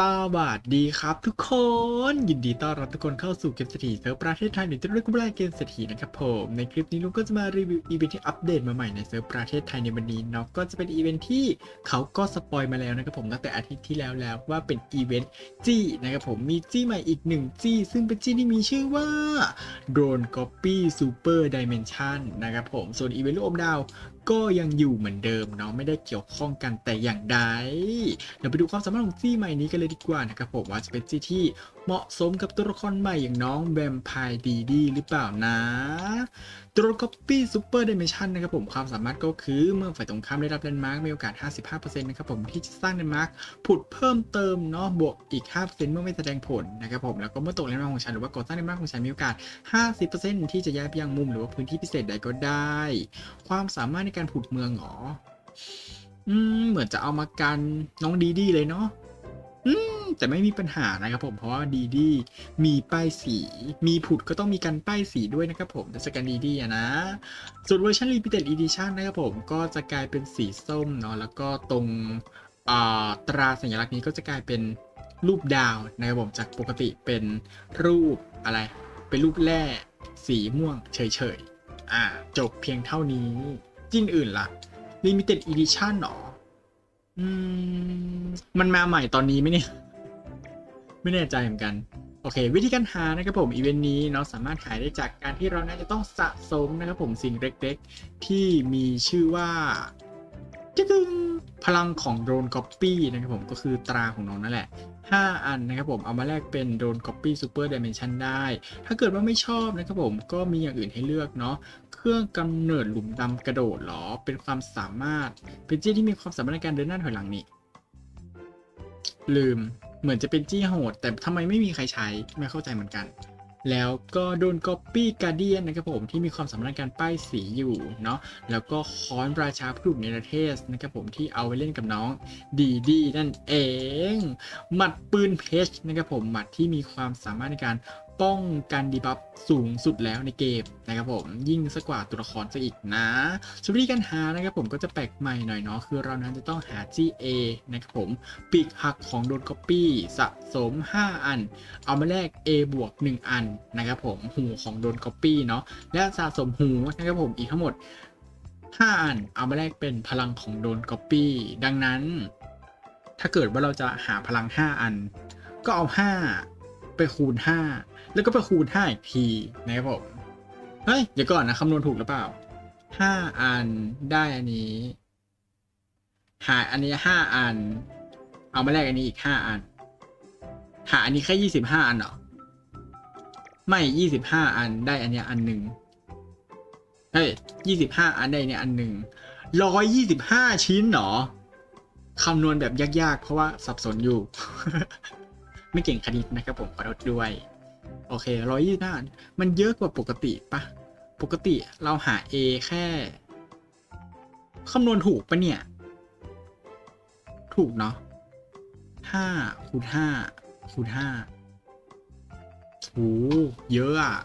สวัสดีครับทุกคน ยินดีต้อนรับทุกคนเข้าสู่เกมเศรษฐีเซิร์ฟประเทศไทยหนึ่งจะด้วยกุบไลเกมเศรษฐีนะครับผมในคลิปนี้ลุงก็จะมารีวิวอีเวนท์ที่อัปเดตมาใหม่ในเซิร์ฟประเทศไทยในวันนี้เนาะก็จะเป็นอีเวนท์ที่เขาก็สปอยมาแล้วนะครับผมตั้งแต่อาทิตย์ที่แล้วแล้วว่าเป็นอีเวนท์จี้นะครับผมมีจี้ใหม่อีกหนึ่งจี้ซึ่งเป็นจี้ที่มีชื่อว่า Drone Copy Super Dimension นนะครับผมส่วนอีเวนต์ลูกอมดาวก็ยังอยู่เหมือนเดิมเนาะไม่ได้เกี่ยวข้องกันแต่อย่างใดเดี๋ยวไปดูความสามารถของจี้ใหม่นี้กันเลยดีกว่านะครับผมว่าจะเป็นจี้ที่เหมาะสมกับตัวละครใหม่อย่างน้องแวมไพร์ดีดีหรือเปล่านะตัวก๊อปปี้ซูเปอร์ดิเมชันนะครับผมความสามารถก็คือเมื่อฝ่ายตรงข้ามได้รับแลนด์มาร์กมีโอกาส 55%นะครับผมที่จะสร้างแลนด์มาร์กผุดเพิ่มเติมเนาะบวกอีก 5%เมื่อไม่แสดงผลนะครับผมแล้วก็เมื่อตกแลนด์มาร์กของฉันหรือว่าก่อสร้างแลนด์มาร์กของฉันมีโอกาส 50%ที่จะย้ายไปยังมุมหรือว่าพื้นที่พิเศษใดก็ได้ ความสามารถในการผุดเมืองเหรอ อืม เหมือนจะเอามากันน้องดีดีเลยเนาะ อืม แต่ไม่มีปัญหานะครับผม เพราะว่าดีดีมีป้ายสี มีผุดก็ต้องมีการป้ายสีด้วยนะครับผมแต่สกันดีดีอะนะ ส่วนเวอร์ชัน Limited Edition นะครับผม ก็จะกลายเป็นสีส้มเนาะ แล้วก็ตรงตราสัญลักษณ์นี้ก็จะกลายเป็นรูปดาวนะครับผมจากปกติเป็นรูปอะไร เป็นรูปแร่สีม่วงเฉยๆ อ่า จบเพียงเท่านี้ จิ้นอื่นล่ะ Limited Edition หรอ อืม มันมาใหม่ตอนนี้ไหมเนี่ย ไม่แน่ใจเหมือนกัน โอเค วิธีการหานะครับผม อีเวนต์นี้เนาะสามารถหาได้จากการที่เราน่าจะต้องสะสมนะครับผมสิ่งเล็กๆ ที่มีชื่อว่าจะดึงพลังของโดรนก๊อปปี้นะครับผมก็คือตราของน้องนั่นแหละ 5 อันนะครับผมเอามาแลกเป็นโดรนก๊อปปี้ซูเปอร์ดิเมนชันได้ ถ้าเกิดว่าไม่ชอบนะครับผมก็มีอย่างอื่นให้เลือกเนาะ เครื่องกำเนิดหลุมดำกระโดดเหรอ เป็นความสามารถเป็นจี้ที่มีความสามารถในการเดินหน้าถอยหลังนี่ ลืม เหมือนจะเป็นจี้โหด แต่ทำไมไม่มีใครใช้ ไม่เข้าใจเหมือนกัน แล้วก็โดนก๊อปปี้การเดียนนะครับผมที่มีความสามารถในการป้ายสีอยู่เนาะ แล้วก็ค้อนราชาผู้ถูกในประเทศนะครับผมที่เอาไว้เล่นกับน้องดีดีนั่นเอง หมัดปืนเพชนะครับผม หมัดที่มีความสามารถในการ ป้องกันดีบัฟสูงสุดแล้วในเกมนะครับผมยิ่งสักกว่าตัวละครซะอีกนะส่วนวิธีการหานะครับผมก็จะแปลกใหม่หน่อยเนาะคือเรานั้นจะต้องหา GA นะครับผมปีกหักของโดนก๊อปปี้สะสม 5 อัน เอามาแลก A บวก 1 อันนะครับผมหูของโดนก๊อปปี้เนาะและสะสมหูนะครับผมอีกทั้งหมด 5 อัน เอามาแลกเป็นพลังของโดนก๊อปปี้ดังนั้น ถ้าเกิดว่าเราจะหาพลัง 5 อัน ก็เอา 5 ไปคูณ 5 แล้วก็ไปคูณ5อีกทีนะครับผม เฮ้ยเดี๋ยวก่อนนะคำนวณถูกหรือเปล่า 5 อันได้อันนี้ หาอันนี้ 5 อัน เอามาแลกอันนี้อีก 5 อัน หาอันนี้แค่ 25 อันเหรอ ไม่ 25 อันได้อันเนี้ยอันหนึ่งเฮ้ย25อันได้อันเนี้ยอันหนึ่ง125ชิ้นเหรอ คำนวณแบบยากๆ เพราะว่าสับสนอยู่ ไม่เก่งคณิตนะครับผมขอโทษด้วย โอเคร้อยยี่สิบห้ามันเยอะกว่าปกติปะปกติเราหา A แค่คำนวณถูกปะเนี่ย ถูกเนาะห้าคูณห้าคูณห้าโหเยอะอะ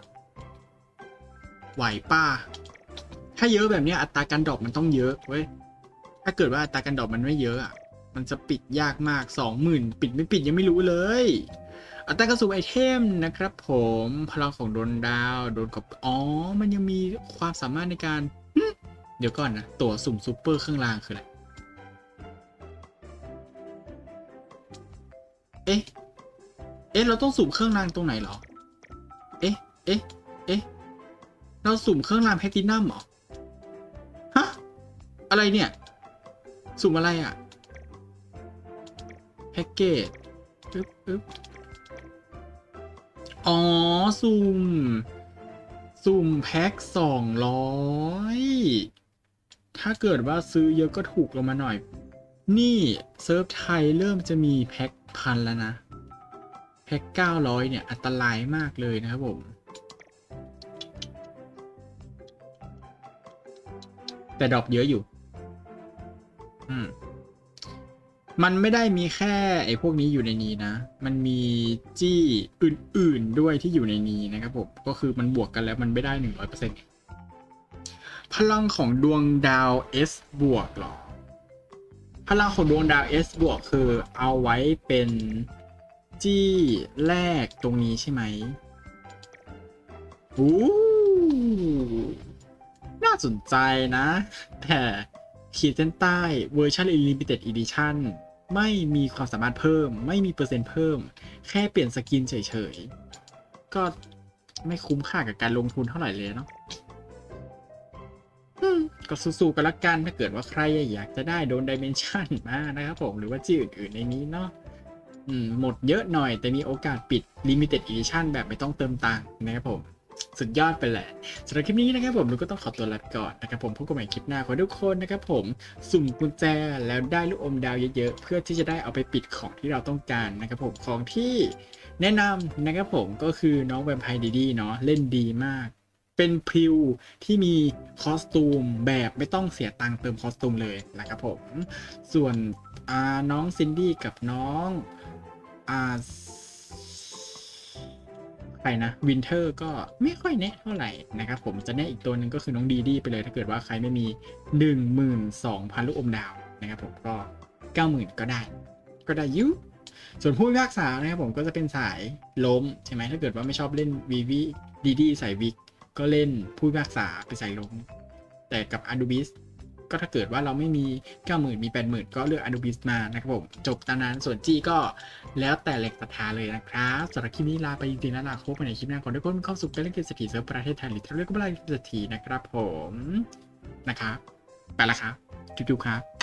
ไหวป้า ถ้าเยอะแบบนี้อัตราการดรอปมันต้องเยอะเว้ย ถ้าเกิดว่าอัตราการดรอปมันไม่เยอะอะ มันจะปิดยากมากสองหมื่นปิดไม่ปิดยังไม่รู้เลยอัตราการสุ่มไอเทมนะครับผมพลังของโดนดาวโดนกับอ๋อ มันยังมีความสามารถในการ เดี๋ยวก่อนนะ ตั๋วสุ่มซูเปอร์เครื่องรางคืออะไร เอ๊ะ เอ๊ะ เราต้องสุ่มเครื่องรางตรงไหนเหรอ เอ๊ะ เอ๊ะ เอ๊ะ เราสุ่มเครื่องรางแพลตินัมเหรอ ฮะ อะไรเนี่ย สุ่มอะไรอะ แพ็กเกจอึ๊บอึ๊บอ๋อสุ่มสุ่มแพ็คสองร้อยถ้าเกิดว่าซื้อเยอะก็ถูกลงมาหน่อย นี่เซิร์ฟไทยเริ่มจะมีแพ็คพันแล้วนะ แพ็คเก้าร้อยเนี่ย อันตรายมากเลยนะครับผม แต่ดอกเยอะอยู่ อืม มันไม่ได้มีแค่ไอ้พวกนี้อยู่ในนี้นะ มันมีจี้อื่นๆด้วยที่อยู่ในนี้นะครับผม ก็คือมันบวกกันแล้วมันไม่ได้หนึ่งร้อยเปอร์เซ็นต์พลังของดวงดาว S บวกหรอ พลังของดวงดาว S บวกคือเอาไว้เป็นจี้แรกตรงนี้ใช่ไหมโอ้น่าสนใจนะ แต่ขีดเส้นใต้เวอร์ชัน Limited Edition ไม่มีความสามารถเพิ่ม ไม่มีเปอร์เซ็นต์เพิ่ม แค่เปลี่ยนสกินเฉยๆ ก็ไม่คุ้มค่ากับการลงทุนเท่าไหร่เลยเนาะก็สู้ๆกันละกันถ้าเกิดว่าใครอยากจะได้โดนดิเมนชันมานะครับผม หรือว่าชื่ออื่นๆในนี้เนาะหมดเยอะหน่อยแต่มีโอกาสปิด Limited Edition แบบไม่ต้องเติมตังค์นะครับผม สุดยอดไปแหละสำหรับคลิปนี้นะครับผมเราก็ต้องขอตัวลาไปก่อนนะครับผมพบกันใหม่คลิปหน้าขอทุกคนนะครับผมสุ่มกุญแจแล้วได้ลูกอมดาวเยอะๆ เพื่อที่จะได้เอาไปปิดของที่เราต้องการนะครับผมของที่แนะนำนะครับผมก็คือน้องแวมไพร์ดีดีเนาะเล่นดีมาก เป็นพริวที่มีคอสตูมแบบไม่ต้องเสียตังค์เติมคอสตูมเลยนะครับผมส่วนน้องซินดี้กับน้องอ่า ใครนะวินเทอร์ก็ไม่ค่อยแนะเท่าไหร่นะครับผมจะแนะอีกตัวหนึ่งก็คือน้องดีดีไปเลย ถ้าเกิดว่าใครไม่มี 12,000 ลูกอมดาวนะครับผมก็ 90,000 ก็ได้ ก็ได้ยุส่วนผู้พิพากษานะครับผมก็จะเป็นสายล้มใช่ไหมถ้าเกิดว่าไม่ชอบเล่นวีวีดีดีใส่วิกก็เล่นผู้พิพากษาไปใส่ล้มแต่กับอ n ดูบิส ก็ถ้าเกิดว่าเราไม่มี 90,000 มี 80,000 ก็เลือกอ n ดูบิสมานะครับผม จบตามนั้นส่วนจี้ก็แล้วแต่เหล็กศรัทธาเลยนะครับสำหรับคลิปนี้ลาไปจริงๆแล้วลาพบกันในคลิปหน้าก่อนทุกคนมีความสุขกับเล่นเกมเศรษฐีเซิร์ฟประเทศไทยหรือที่เรียกว่าเล่นเกมเศรษฐีนะครับผมนะครับไปละครับจุ๊บๆครับ